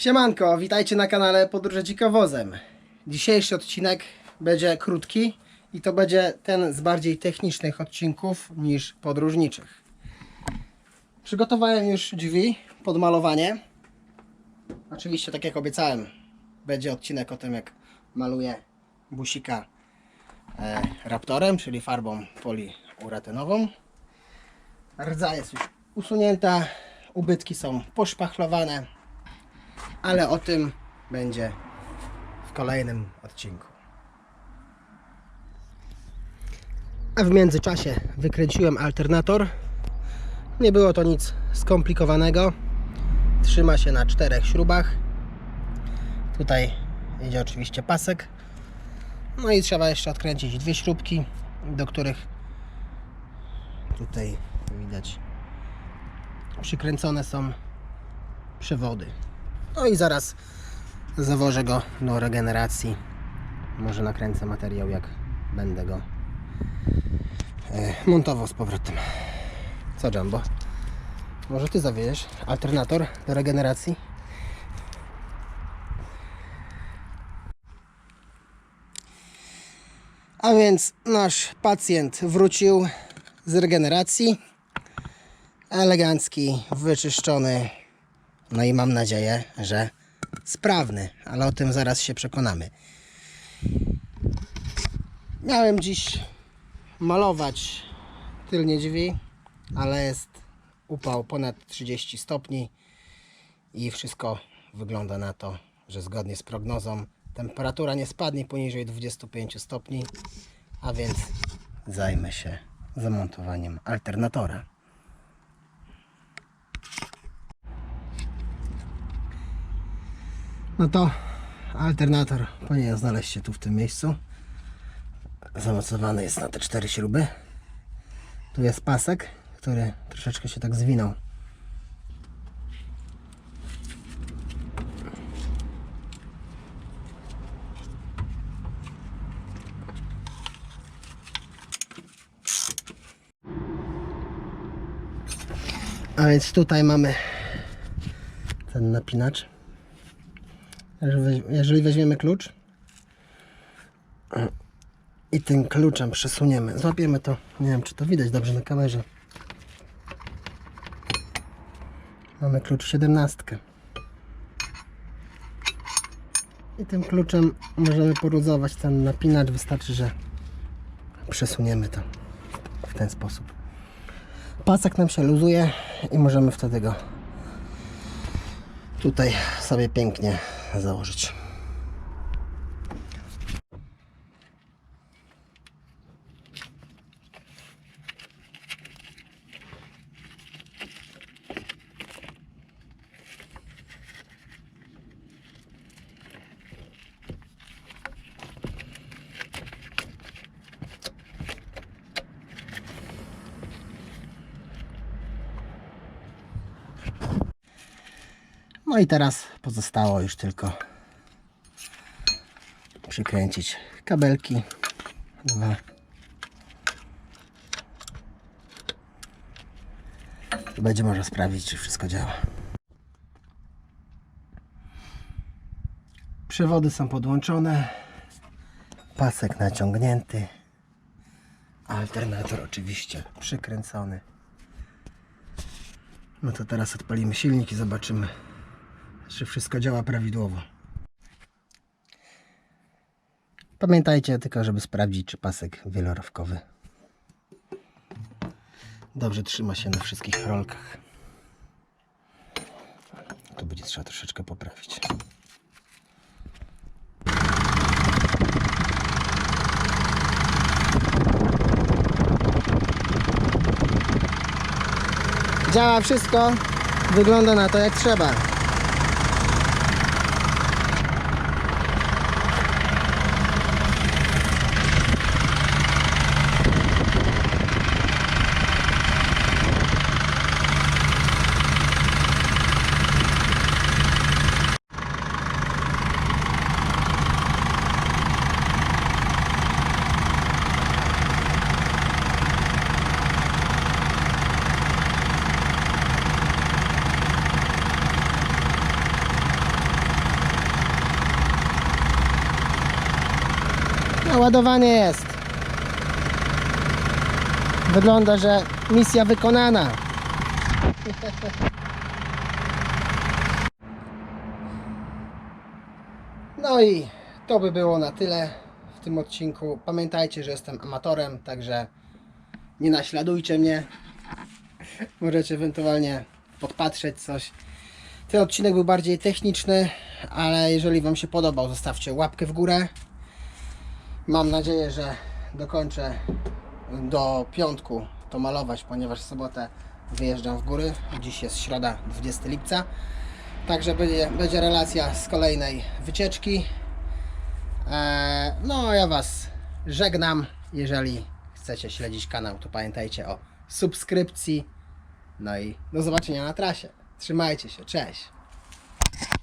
Siemanko, witajcie na kanale Podróże Dzikowozem. Dzisiejszy odcinek będzie krótki i to będzie ten z bardziej technicznych odcinków niż podróżniczych. Przygotowałem już drzwi pod malowanie. Oczywiście, tak jak obiecałem, będzie odcinek o tym, jak maluję busika e, raptorem, czyli farbą poliuretynową. Rdza jest już usunięta, ubytki są poszpachlowane, ale o tym będzie w kolejnym odcinku. A w międzyczasie wykręciłem alternator. Nie było to nic skomplikowanego. Trzyma się na czterech śrubach. Tutaj idzie oczywiście pasek. No i trzeba jeszcze odkręcić dwie śrubki, do których tutaj widać przykręcone są przewody. No i zaraz zawożę go do regeneracji. Może nakręcę materiał, jak będę go e, montował z powrotem. Co Jumbo? Może ty zawiejesz alternator do regeneracji? A więc nasz pacjent wrócił z regeneracji. Elegancki, wyczyszczony. No i mam nadzieję, że sprawny, ale o tym zaraz się przekonamy. Miałem dziś malować tylnie drzwi, ale jest upał ponad 30 stopni i wszystko wygląda na to, że zgodnie z prognozą temperatura nie spadnie poniżej 25 stopni, a więc zajmę się zamontowaniem alternatora. No to alternator powinien znaleźć się tu w tym miejscu. Zamocowany jest na te cztery śruby. Tu jest pasek, który troszeczkę się tak zwinął. A więc tutaj mamy ten napinacz. Jeżeli weź- Jeżeli weźmiemy klucz i tym kluczem przesuniemy, złapiemy to, nie wiem czy to widać dobrze na kamerze. Mamy klucz 17. I tym kluczem możemy poruzować ten napinacz. Wystarczy, że przesuniemy to w ten sposób. Pasek nam się luzuje i możemy wtedy go tutaj sobie pięknie założyć. No i teraz pozostało już tylko przykręcić kabelki. Dwa. I będzie można sprawdzić, czy wszystko działa. Przewody są podłączone. Pasek naciągnięty. Alternator oczywiście przykręcony. No to teraz odpalimy silnik i zobaczymy, czy wszystko działa prawidłowo. Pamiętajcie tylko, żeby sprawdzić, czy pasek wielorowkowy dobrze trzyma się na wszystkich rolkach. Tu będzie trzeba troszeczkę poprawić. Działa wszystko. Wygląda na to jak trzeba. Ładowanie jest. Wygląda, że misja wykonana. No i to by było na tyle w tym odcinku. Pamiętajcie, że jestem amatorem, także nie naśladujcie mnie. Możecie ewentualnie podpatrzeć coś. Ten odcinek był bardziej techniczny, ale jeżeli Wam się podobał, zostawcie łapkę w górę. Mam nadzieję, że dokończę do piątku to malować, ponieważ w sobotę wyjeżdżam w góry. Dziś jest środa, 20 lipca. Także będzie, będzie relacja z kolejnej wycieczki. Eee, no, ja Was żegnam. Jeżeli chcecie śledzić kanał, to pamiętajcie o subskrypcji. No i do zobaczenia na trasie. Trzymajcie się, cześć.